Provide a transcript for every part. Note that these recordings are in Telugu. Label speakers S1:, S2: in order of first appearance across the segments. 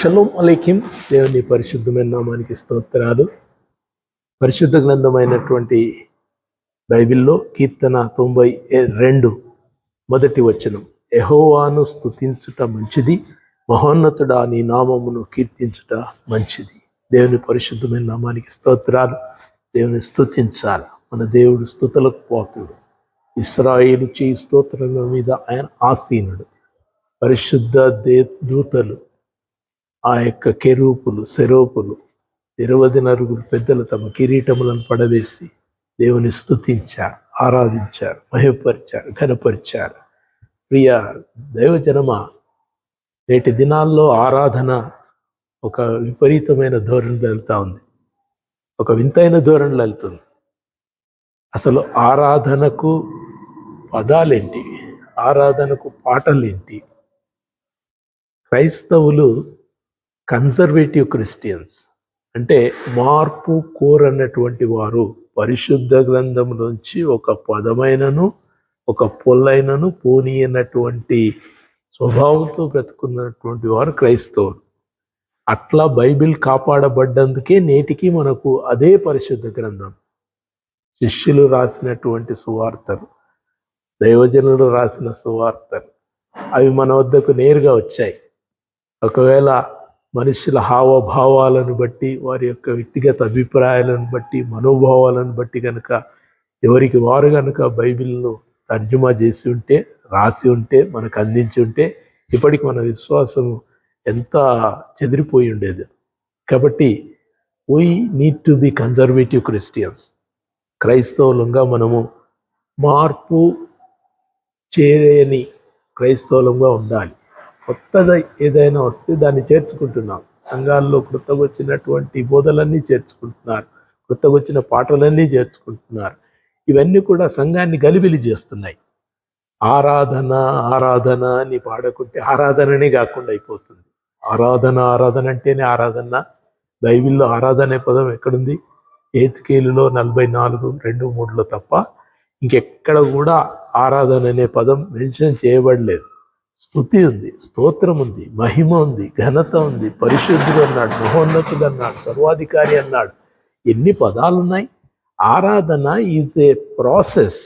S1: షలోం అలేకిం. దేవుని పరిశుద్ధమైన నామానికి స్తోత్రాలు. పరిశుద్ధ గ్రంథమైనటువంటి బైబిల్లో కీర్తన తొంభై రెండు మొదటి వచనం. ఎహోవాను స్తుతించుట మంచిది మహోన్నతుడా నీ నామమును కీర్తించుట మంచిది. దేవుని పరిశుద్ధమైన నామానికి స్తోత్రాలు. దేవుని స్థుతించాలి మన దేవుడు స్తుతులకు పోతుడు. ఇస్రాయేలు చేయి స్తోత్రముల మీద ఆయన ఆసీనుడు. పరిశుద్ధ దే దూతలు ఆ యొక్క కెరూపులు సెరోపులు ఇరవది నరుగురు పెద్దలు తమ కిరీటములను పడవేసి దేవుని స్తుతించారు ఆరాధించారు మహిమపరిచారు ఘనపరిచారు. ప్రియ దైవజనమ నేటి దినాల్లో ఆరాధన ఒక విపరీతమైన ధోరణిలో వెళ్తా ఉంది. ఒక వింతైన ధోరణిలో వెళ్తుంది. అసలు ఆరాధనకు పదాలేంటి? ఆరాధనకు పాటలేంటి? క్రైస్తవులు కన్సర్వేటివ్ క్రిస్టియన్స్. అంటే మార్పు కోరన్నటువంటి వారు పరిశుద్ధ గ్రంథం నుంచి ఒక పదమైనను ఒక పొల్లైనను పోనీయనటువంటి స్వభావంతో బ్రతుకున్నటువంటి వారు క్రైస్తవులు. అట్లా బైబిల్ కాపాడబడ్డందుకే నేటికి మనకు అదే పరిశుద్ధ గ్రంథం. శిష్యులు రాసినటువంటి సువార్తలు దైవజనులు రాసిన సువార్తలు అవి మన వద్దకు నేరుగా వచ్చాయి. ఒకవేళ మనుషుల హావభావాలను బట్టి వారి యొక్క వ్యక్తిగత అభిప్రాయాలను బట్టి మనోభావాలను బట్టి కనుక ఎవరికి వారు కనుక బైబిల్ను తర్జుమా చేసి ఉంటే రాసి ఉంటే మనకు అందించి ఉంటే ఇప్పటికి మన విశ్వాసం ఎంత చెదిరిపోయి ఉండేది. కాబట్టి we need to be conservative Christians క్రైస్తవులంగా మనము మార్పు చేయని క్రైస్తవులంగా ఉండాలి. కొత్తగా ఏదైనా వస్తే దాన్ని చేర్చుకుంటున్నాం. సంఘాల్లో కొత్తగా వచ్చినటువంటి బోధలన్నీ చేర్చుకుంటున్నారు. కొత్తగా వచ్చిన పాటలన్నీ చేర్చుకుంటున్నారు. ఇవన్నీ కూడా సంఘాన్ని గలిబిలి చేస్తున్నాయి. ఆరాధన ఆరాధన అని పాడకుంటే ఆరాధననే కాకుండా అయిపోతుంది. ఆరాధన ఆరాధన అంటేనే ఆరాధన. బైబిల్లో ఆరాధన పదం ఎక్కడుంది? ఏతికేలులో నలభై నాలుగు రెండు మూడులో తప్ప ఇంకెక్కడ కూడా ఆరాధన అనే పదం మెన్షన్ చేయబడలేదు. స్థుతి ఉంది స్తోత్రం ఉంది మహిమ ఉంది ఘనత ఉంది పరిశుద్ధుడు అన్నాడు మహోన్నతుడు అన్నాడు సర్వాధికారి అన్నాడు. ఎన్ని పదాలు ఉన్నాయి ఆరాధన is a process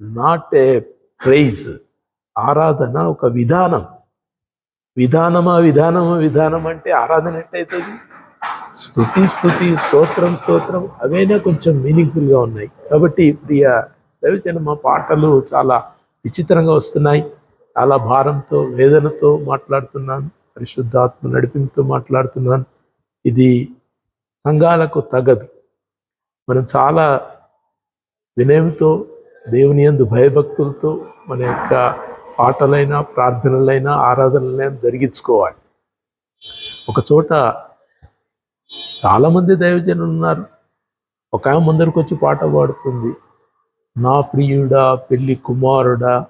S1: not a praise ఆరాధన ఒక విధానం. విధానమా విధానమా విధానం అంటే ఆరాధన ఎట్టయితుంది స్థుతి స్థుతి స్తోత్రం స్తోత్రం అవైనా కొంచెం మీనింగ్ఫుల్గా ఉన్నాయి. కాబట్టి ప్రియ దైవజన మా పాటలు చాలా విచిత్రంగా వస్తున్నాయి. చాలా భారంతో వేదనతో మాట్లాడుతున్నాను పరిశుద్ధాత్మ నడిపింపుతో మాట్లాడుతున్నాను. ఇది సంఘాలకు తగదు. మనం చాలా వినయంతో దేవుని యందు భయభక్తులతో మన యొక్క పాటలైనా ప్రార్థనలైనా ఆరాధనలైనా జరిగించుకోవాలి. ఒక చోట చాలామంది దైవజనులు ఉన్నారు. ఒక ఆమె ముందరికి వచ్చి పాట పాడుతుంది. నా ప్రియుడా పెళ్ళి కుమారుడా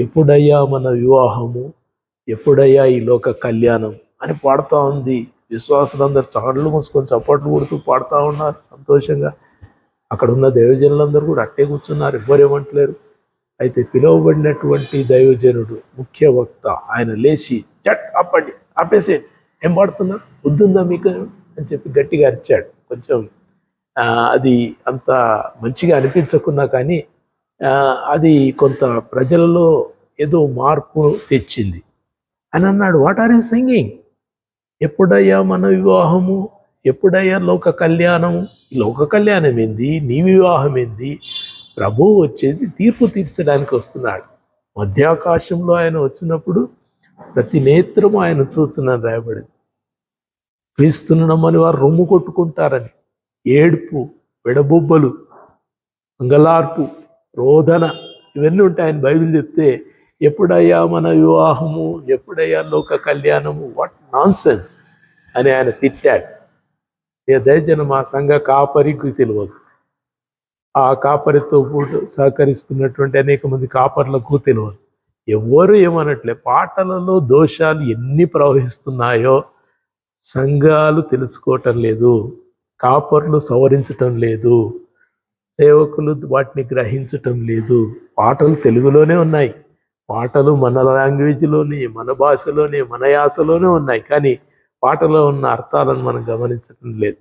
S1: ఎప్పుడయ్యా మన వివాహము? ఎప్పుడయ్యా ఈ లోక కళ్యాణం? అని పాడుతూ ఉంది. విశ్వాసులందరూ చక్కళ్ళు మూసుకొని చప్పట్లు కొడుతూ పాడుతూ ఉన్నారు సంతోషంగా. అక్కడ ఉన్న దైవజనులందరూ కూడా అట్టే కూర్చున్నారు. ఎవ్వరేమంటలేరు అయితే పిలువబడినటువంటి దైవజనుడు ముఖ్య వక్త ఆయన లేచి చట్ అప్పటి ఆపేసేయండి ఏం పాడుతున్నారు వద్దుందా మీకు? అని చెప్పి గట్టిగా అరిచాడు. కొంచెం అది అంత మంచిగా అనిపించకున్నా కానీ అది కొంత ప్రజలలో ఏదో మార్పు తెచ్చింది. అని అన్నాడు వాట్ ఆర్ యూ సింగింగ్ ఎప్పుడయ్యా మన వివాహము? ఎప్పుడయ్యా లోక కళ్యాణము? లోక కళ్యాణం ఏంది? నీ వివాహం ఏంది? ప్రభువు వచ్చేది తీర్పు తీర్చడానికి వస్తున్నాడు. మధ్యాకాశంలో ఆయన వచ్చినప్పుడు ప్రతి నేత్రము ఆయన చూస్తున్నాను రాయబడింది. క్రీస్తును నమ్మని వారు రొమ్ము కొట్టుకుంటారని ఏడుపు విడబొబ్బలు అంగలార్పు రోదన ఇవన్నీ ఉంటాయి ఆయన బైబిల్ చెప్తే ఎప్పుడయ్యా మన వివాహము? ఎప్పుడయ్యా లోక కళ్యాణము? వాట్ నాన్ సెన్స్ అని ఆయన తిట్టాడు. ఏ దయజన మా సంఘ కాపరికి తెలియదు. ఆ కాపరితో సహకరిస్తున్నటువంటి అనేక మంది కాపర్లకు తెలియదు. ఎవ్వరు ఏమనట్లే పాటలలో దోషాలు ఎన్ని ప్రవహిస్తున్నాయో సంఘాలు తెలుసుకోవటం లేదు. కాపర్లు సవరించటం లేదు. సేవకులు వాటిని గ్రహించటం లేదు. పాటలు తెలుగులోనే ఉన్నాయి. పాటలు మన లాంగ్వేజ్లోనే మన భాషలోనే మన యాసలోనే ఉన్నాయి. కానీ పాటలో ఉన్న అర్థాలను మనం గమనించడం లేదు.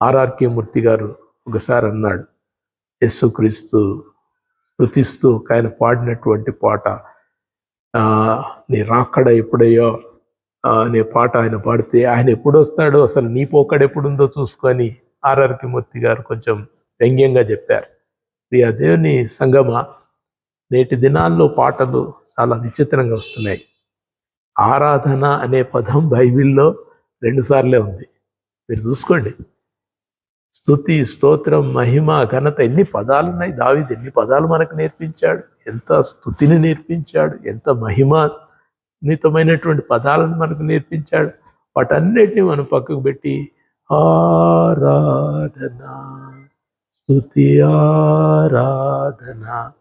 S1: ఆర్ఆర్కే మూర్తి గారు ఒకసారి అన్నాడు యేసుక్రీస్తు స్తుతిస్తూ ఆయన పాడినటువంటి పాట నీ రాక్కడ ఎప్పుడయ్యో అనే పాట ఆయన పాడితే ఆయన ఎప్పుడు వస్తాడో అసలు నీ పోకడ ఎప్పుడుందో చూసుకొని ఆర్ఆర్కే మూర్తి గారు కొంచెం వ్యంగ్యంగా చెప్పారు. ప్రియ దేవుని సంగమ నేటి దినాల్లో పాటలు చాలా విచిత్రంగా వస్తున్నాయి. ఆరాధన అనే పదం బైబిల్లో రెండుసార్లే ఉంది. మీరు చూసుకోండి. స్తుతి స్తోత్రం మహిమ ఘనత ఎన్ని పదాలు ఉన్నాయి దావిది ఎన్ని పదాలు మనకు నేర్పించాడు? ఎంత స్థుతిని నేర్పించాడు? ఎంత మహిమాన్వితమైనటువంటి పదాలను మనకు నేర్పించాడు? వాటన్నిటిని మనం పక్కకు పెట్టి ఆరాధన. స్తుతి ఆరాధన.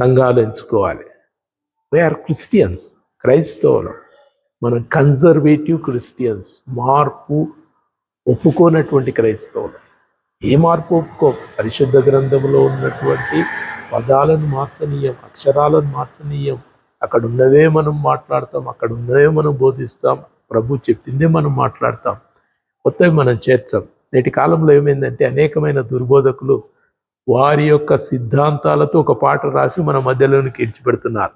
S1: సంఘాలు ఎంచుకోవాలి. వీఆర్ క్రిస్టియన్స్ క్రైస్తవులు. మనం కన్జర్వేటివ్ క్రిస్టియన్స్ మార్పు ఒప్పుకోనటువంటి క్రైస్తవులు. ఏ మార్పు ఒప్పుకో పరిశుద్ధ గ్రంథంలో ఉన్నటువంటి పదాలను మార్చనీయం అక్షరాలను మార్చనీయం. అక్కడ ఉన్నవే మనం మాట్లాడతాం అక్కడ ఉన్నవే మనం బోధిస్తాం. ప్రభు చెప్పిందే మనం మాట్లాడతాం. కొత్తవి మనం చేర్చాం. నేటి కాలంలో ఏమైందంటే అనేకమైన దుర్బోధకులు వారి యొక్క సిద్ధాంతాలతో ఒక పాట రాసి మన మధ్యలోనికి ఇడిచిపెడుతున్నారు.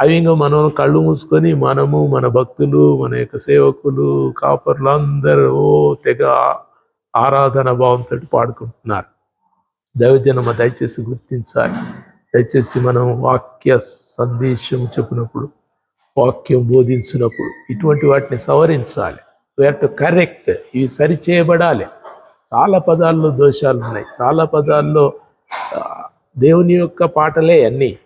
S1: అవి ఇంకా మనం కళ్ళు మూసుకొని మనము మన భక్తులు మన యొక్క సేవకులు కాపర్లు అందరూ తెగ ఆరాధన భావంతో పాడుకుంటున్నారు. దైవజనమ దయచేసి గుర్తించాలి. దయచేసి మనం వాక్య సందేశం చెప్పినప్పుడు వాక్యం బోధించినప్పుడు ఇటువంటి వాటిని సవరించాలి. వేర్ టు కరెక్ట్ ఇవి సరిచేయబడాలి చాలా పదాల్లో దోషాలు ఉన్నాయి. చాలా పదాల్లో దేవుని యొక్క పాటలే అన్నీ.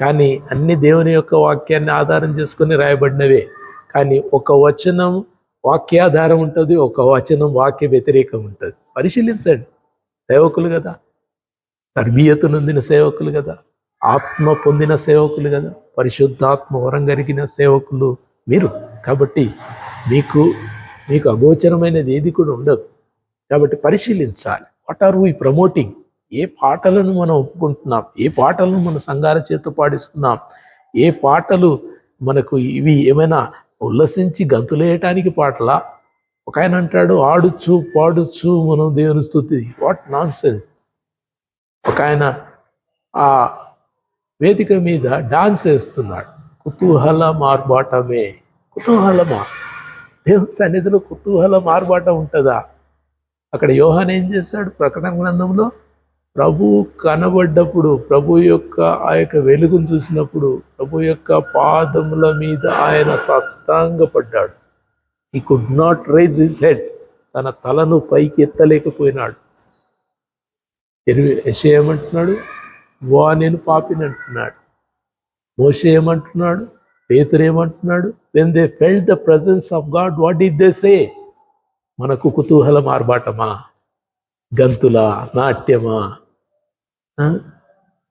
S1: కానీ అన్ని దేవుని యొక్క వాక్యాన్ని ఆధారం చేసుకుని రాయబడినవే. కానీ ఒక వచనం వాక్యాధారం ఉంటుంది ఒక వచనం వాక్య వ్యతిరేకం ఉంటుంది. పరిశీలించండి. సేవకులు కదా. తర్బీయత నొందిన సేవకులు కదా. ఆత్మ పొందిన సేవకులు కదా. పరిశుద్ధాత్మ వరం కలిగిన సేవకులు మీరు. కాబట్టి మీకు మీకు అగోచరమైనది ఏది కూడా ఉండదు. కాబట్టి పరిశీలించాలి. వాట్ ఆర్ వీ ప్రమోటింగ్ ఏ పాటలను మనం ఒప్పుకుంటున్నాం? ఏ పాటలను మన సంఘాల చేత పాడిస్తున్నాం? ఏ పాటలు మనకు ఇవి ఏమైనా ఉల్లసించి గంతులేయటానికి పాటలా? ఒక ఆయన అంటాడు ఆడుచు పాడుచు మనం దేవుని స్థుతి. వాట్ నాన్ సెన్స్ ఒక ఆయన ఆ వేదిక మీద డాన్స్ వేస్తున్నాడు. కుతూహల మార్బాటమే. కుతూహలమా? దేవుని సన్నిధిలో కుతూహల మార్బాటం ఉంటుందా? అక్కడ యోహాన్ ఏం చేశాడు? ప్రకటన గ్రంథంలో ప్రభు కనబడ్డప్పుడు ప్రభు యొక్క ఆ యొక్క వెలుగును చూసినప్పుడు ప్రభు యొక్క పాదముల మీద ఆయన సష్టాంగపడ్డాడు. He could not raise his head తన తలను పైకి ఎత్తలేకపోయినాడు. ఎరువు ఏమంటున్నాడు? వా నేను పాపిని అంటున్నాడు. మోష ఏమంటున్నాడు? పేతురు ఏమంటున్నాడు? When they felt the presence of God what it they say మనకు కుతూహలం ఆర్భాటమా గంతులా? నాట్యమా?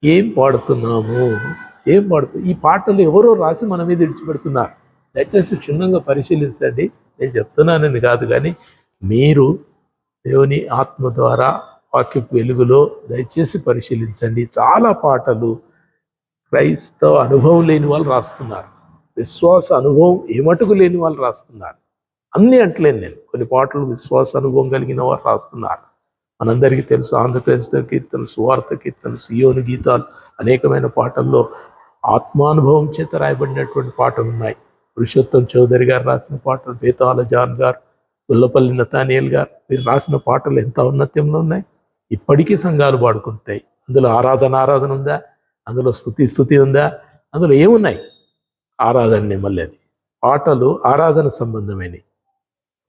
S1: ఏం పాడుతున్నాము? ఏం పాడుతు? ఈ పాటలు ఎవరో రాసి మన మీద విడిచిపెడుతున్నారు. దయచేసి క్షుణ్ణంగా పరిశీలించండి. నేను చెప్తున్నానని కాదు కానీ మీరు దేవుని ఆత్మ ద్వారా వాక్యపు వెలుగులో దయచేసి పరిశీలించండి. చాలా పాటలు క్రైస్తవ అనుభవం లేని వాళ్ళు రాస్తున్నారు. విశ్వాస అనుభవం ఏమటుకు లేని వాళ్ళు రాస్తున్నారు. అన్నీ అంటలేను నేను. కొన్ని పాటలు విశ్వాస అనుభవం కలిగిన వారు రాస్తున్నారు. మనందరికీ తెలుసు ఆంధ్రప్రదేశ్లో కీర్తనలు సువార్త కీర్తనలు సియోను గీతాలు అనేకమైన పాటల్లో ఆత్మానుభవం చేత రాయబడినటువంటి పాటలు ఉన్నాయి. పురుషోత్తం చౌదరి గారు రాసిన పాటలు బేతాల జాన్ గారు గుల్లపల్లి నతానియల్ గారు మీరు రాసిన పాటలు ఎంత ఔన్నత్యంలో ఉన్నాయి? ఇప్పటికీ సంఘాలు పాడుకుంటాయి అందులో ఆరాధన ఆరాధన ఉందా? అందులో స్థుతి స్థుతి ఉందా? అందులో ఏమున్నాయి? ఆరాధన మళ్ళీ అది. పాటలు ఆరాధన సంబంధమైనవి.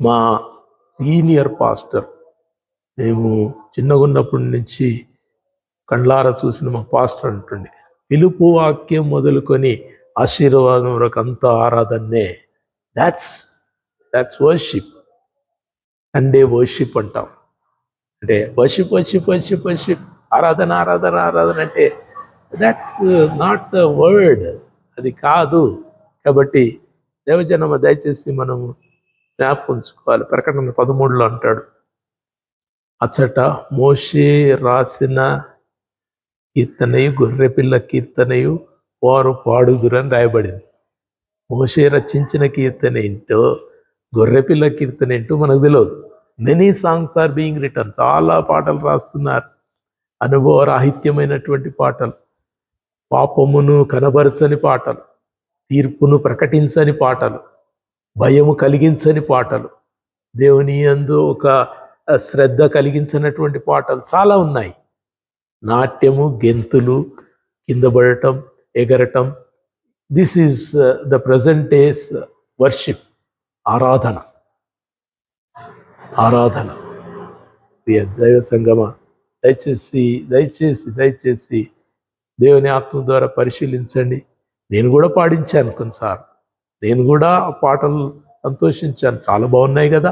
S1: మా సీనియర్ పాస్టర్. మేము చిన్నగా ఉన్నప్పటి నుంచి కండ్లారా చూసిన మా పాస్టర్ అంటుండే పిలుపు వాక్యం మొదలుకొని ఆశీర్వాదం వరకు అంతా ఆరాధనే that's that's worship Sunday worship అంటాం. అంటే వర్షిప్ వర్షిప్ వర్షిప్ వర్షిప్ ఆరాధన ఆరాధన ఆరాధన అంటే దాట్స్ నాట్ ద వర్డ్ అది కాదు. కాబట్టి దేవజనమ దయచేసి మనము జ్ఞాపకం ఉంచుకోవాలి. ప్రకటన పదమూడులో అంటాడు. అచ్చట మోషే రాసిన కీర్తనయు గొర్రెపిల్ల కీర్తనయు వారు పాడుదురని రాయబడింది. మోషే రచించిన కీర్తన ఏంటో గొర్రెపిల్ల కీర్తన ఏంటో మనకు తెలియదు many songs are being written చాలా పాటలు రాస్తున్నారు. అనుభవ రాహిత్యమైనటువంటి పాటలు. పాపమును కనబరచని పాటలు. తీర్పును ప్రకటించని పాటలు. భయము కలిగించని పాటలు. దేవుని యందు ఒక శ్రద్ధ కలిగించినటువంటి పాటలు చాలా ఉన్నాయి. నాట్యము గెంతులు కింద పడటం ఎగరటం. This is the present days worship ఆరాధన. ఆరాధన. ప్రియ దైవ సంగమ దయచేసి దయచేసి దయచేసి దేవుని ఆత్మ ద్వారా పరిశీలించండి. నేను కూడా పాడించాను కొన్నిసార్లు. నేను కూడా ఆ పాటలు సంతోషించాను. చాలా బాగున్నాయి కదా.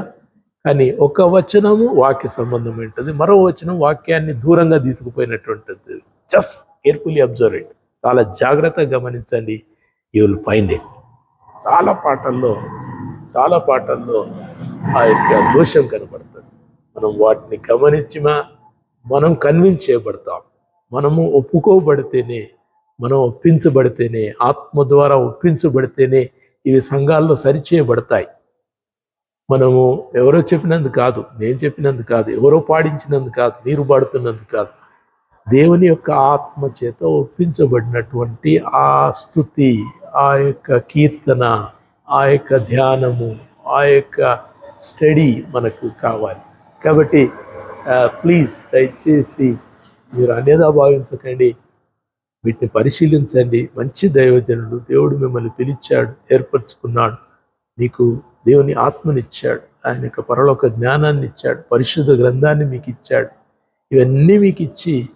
S1: కానీ ఒక వచనము వాక్య సంబంధం సంబంధమైనది మరో వచనం వాక్యాన్ని దూరంగా తీసుకుపోయినటువంటిది. జస్ట్ కేర్ఫుల్లీ అబ్జర్వ్ ఇట్ చాలా జాగ్రత్తగా గమనించండి. యూ విల్ ఫైండ్ ఇట్ చాలా పాటల్లో చాలా పాటల్లో ఆ యొక్క దోషం కనబడుతుంది. మనం వాటిని గమనించినా మనం కన్విన్స్ చేయబడతాం. మనము ఒప్పుకోబడితేనే మనం ఒప్పించబడితేనే ఆత్మ ద్వారా ఒప్పించబడితేనే ఇవి సంఘాల్లో సరిచేయబడతాయి. మనము ఎవరో చెప్పినందు కాదు నేను చెప్పినందు కాదు ఎవరో పాడించినందు కాదు మీరు పాడుతున్నందు కాదు. దేవుని యొక్క ఆత్మ చేత ఒప్పించబడినటువంటి ఆ స్థుతి ఆ యొక్క కీర్తన ఆ యొక్క ధ్యానము ఆ యొక్క స్టడీ మనకు కావాలి. కాబట్టి ప్లీజ్ దయచేసి మీరు అనేదా భావించకండి. వీటిని పరిశీలించండి. మంచి దైవజనుడు దేవుడు మిమ్మల్ని పిలిచాడు ఏర్పరచుకున్నాడు. నీకు దేవుని ఆత్మనిచ్చాడు. ఆయన యొక్క పరలోక జ్ఞానాన్ని ఇచ్చాడు. పరిశుద్ధ గ్రంథాన్ని మీకు ఇచ్చాడు. ఇవన్నీ మీకు ఇచ్చి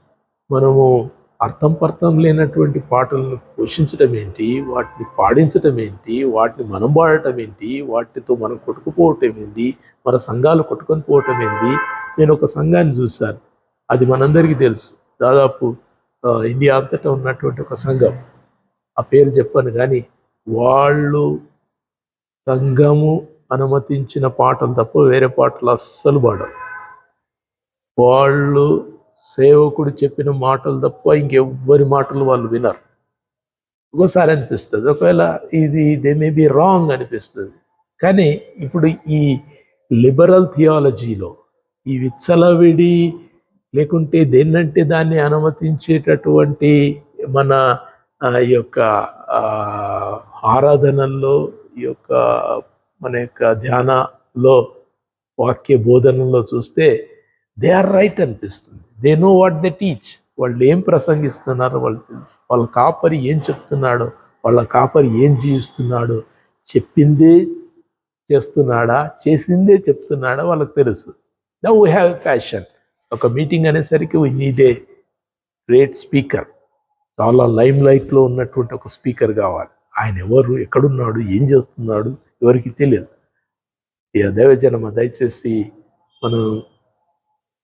S1: మనము అర్థం పర్థం లేనటువంటి పాటలను పోషించడం ఏంటి? వాటిని పాడించడం ఏంటి? వాటిని మనం పాడటం ఏంటి? వాటితో మనం కొట్టుకుపోవటం ఏంటి? మన సంఘాలు కొట్టుకొని పోవటం ఏంటి? నేను ఒక సంఘాన్ని చూశాను. అది మనందరికీ తెలుసు. దాదాపు ఇండియా అంతటా ఉన్నటువంటి ఒక సంఘం. ఆ పేరు చెప్పాను కానీ వాళ్ళు సంఘము అనుమతించిన పాటలు తప్ప వేరే పాటలు అస్సలు పాడరు. వాళ్ళు సేవకుడు చెప్పిన మాటలు తప్ప ఇంకెవ్వరి మాటలు వాళ్ళు వినరు. ఒక్కోసారి అనిపిస్తుంది. ఒకవేళ ఇది దే మే బి రాంగ్ అనిపిస్తుంది. కానీ ఇప్పుడు ఈ లిబరల్ థియాలజీలో ఈ విచ్చలవిడి లేకుంటే దేన్నంటే దాన్ని అనుమతించేటటువంటి మన ఈ యొక్క ఆరాధనల్లో ఈ యొక్క మన యొక్క ధ్యానలో వాక్య బోధనలో చూస్తే దే ఆర్ రైట్ అనిపిస్తుంది. They know what they teach. వాళ్ళు ఏం ప్రసంగిస్తున్నారు వాళ్ళు తెలుసు వాళ్ళ కాపరి ఏం చెప్తున్నాడో వాళ్ళ కాపరి ఏం జీవిస్తున్నాడో చెప్పిందే చేస్తున్నాడా చేసిందే చెప్తున్నాడా వాళ్ళకి తెలుసు. నవ్ వీ హ్యావ్ ప్యాషన్ ఒక మీటింగ్ అనేసరికి we need a great speaker చాలా లైమ్ లైట్లో ఉన్నటువంటి ఒక స్పీకర్ కావాలి. ఆయన ఎవరు? ఎక్కడున్నాడు? ఏం చేస్తున్నాడు? ఎవరికి తెలియదు. ఇక దైవజనమ దయచేసి మనం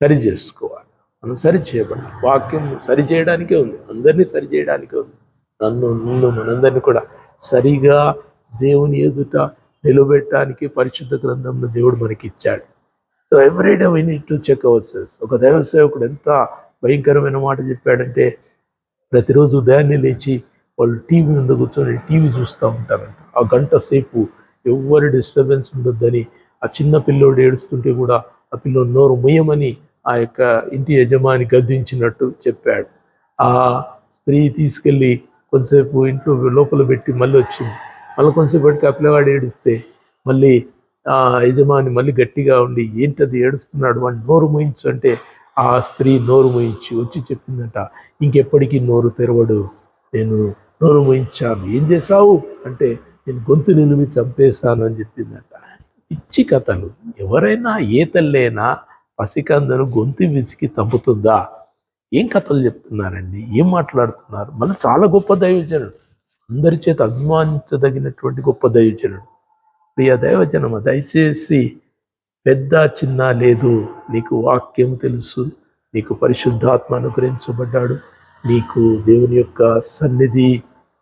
S1: సరి చేసుకోవాలి. మనం సరి చేయబడాలి. వాక్యం సరి చేయడానికే ఉంది. అందరినీ సరి చేయడానికే ఉంది. నన్ను నిన్ను మనందరినీ కూడా సరిగా దేవుని ఎదుట నిలబెట్టడానికి పరిశుద్ధ గ్రంథంలో దేవుడు మనకి ఇచ్చాడు so everyday we need to check our selves ఒక దైవ సేవకుడు ఎంత భయంకరమైన మాట చెప్పాడంటే ప్రతిరోజు ఉదయాన్నే లేచి వాళ్ళు టీవీ ముందు కూర్చొని టీవీ చూస్తూ ఉంటారంట. ఆ గంట సేపు ఎవరి డిస్టర్బెన్స్ ఉండొద్దని ఆ చిన్న పిల్లోడు ఏడుస్తుంటే కూడా ఆ పిల్లోడు నోరు ముయ్యమని ఆ యొక్క ఇంటి యజమాని గద్దించినట్టు చెప్పాడు. ఆ స్త్రీ తీసుకెళ్ళి కొంతసేపు ఇంట్లో లోపల పెట్టి మళ్ళీ వచ్చింది. మళ్ళీ కొంతసేపు పెట్టి ఆ పిల్లవాడు ఏడిస్తే మళ్ళీ యజమాని మళ్ళీ గట్టిగా ఉండి ఏంటది ఏడుస్తున్నాడు? వాడిని నోరు ముయించు అంటే ఆ స్త్రీ నోరు ముయించి వచ్చి చెప్పిందట ఇంకెప్పటికీ నోరు తెరవడు. నేను నోరు ముయించాను. ఏం చేశావు? అంటే నేను గొంతు నిలిమి చంపేశాను అని చెప్పిందట. పిచ్చి కథలు. ఎవరైనా ఏ తల్లైనా పసికందరు గొంతు విసికి చంపుతుందా ఏం కథలు చెప్తున్నారండి? ఏం మాట్లాడుతున్నారు? మళ్ళీ చాలా గొప్ప దైవజనుడు. అందరి చేత అభిమానించదగినటువంటి గొప్ప దైవజనుడు. ప్రియ దైవజనమ దయచేసి పెద్ద చిన్న లేదు నీకు వాక్యం తెలుసు నీకు పరిశుద్ధాత్మ అనుగ్రహించబడ్డాడు నీకు దేవుని యొక్క సన్నిధి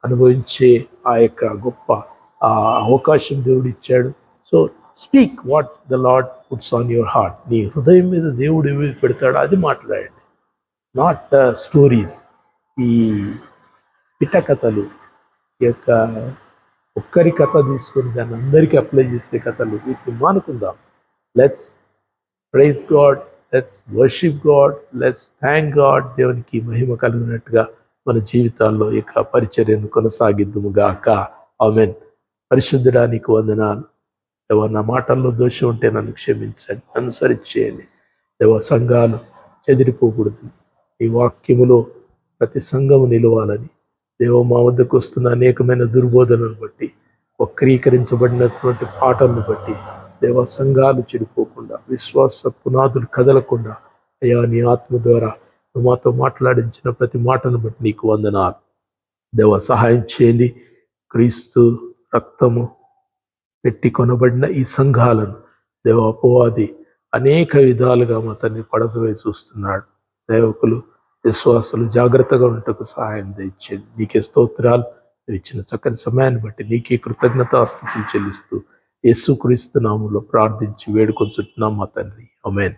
S1: అనుభవించే ఆ యొక్క గొప్ప ఆ అవకాశం దేవుడు ఇచ్చాడు so speak what the Lord puts on your heart నీ హృదయం మీద దేవుడు ఏమి పెడతాడో అది మాట్లాడండి. నాట్ స్టోరీస్ uh, ఈ పిట్టకథలు ఈ యొక్క ఒక్కరి కథ తీసుకొని దాన్ని అందరికీ అప్లై చేసే కథలు వీటిని మానుకుందాం. Let's praise God let's worship God let's thank God దేవునికి మహిమ కలిగినట్టుగా మన జీవితాల్లో ఇక యొక్క పరిచర్యను కొనసాగిద్దుము గాక. ఆమెన్ పరిశుద్ధడానికి వందనాలు. ఎవరు నా మాటల్లో దోషం ఉంటే నన్ను క్షమించండి నన్ను సరిచేయండి. దేవ సంఘాలు చెదిరిపోకూడదు. ఈ వాక్యములో ప్రతి సంఘము నిలవాలని దేవ మా వద్దకు వస్తున్న అనేకమైన దుర్బోధనను బట్టి వక్రీకరించబడినటువంటి పాటలను బట్టి దేవ సంఘాలు చెడిపోకుండా విశ్వాస పునాదులు కదలకుండా అయా నీ ఆత్మ ద్వారా నువ్వు మాతో మాట్లాడించిన ప్రతి మాటను బట్టి నీకు వందనాలు. దేవ సహాయం చేయండి. క్రీస్తు రక్తము పెట్టి కొనబడిన ఈ సంఘాలను దేవ అపవాది అనేక విధాలుగా మా తన్ని పడదవే చూస్తున్నాడు. సేవకులు విశ్వాసులు జాగ్రత్తగా ఉండటకు సహాయం తెచ్చేది నీకే స్తోత్రాలు. ఇచ్చిన చక్కని సమయాన్ని బట్టి నీకే కృతజ్ఞతాస్థుతులు చెల్లిస్తూ యేసుక్రీస్తు నామంలో ప్రార్థించి వేడుకొంచుతున్నాం మా తండ్రి. అమెన్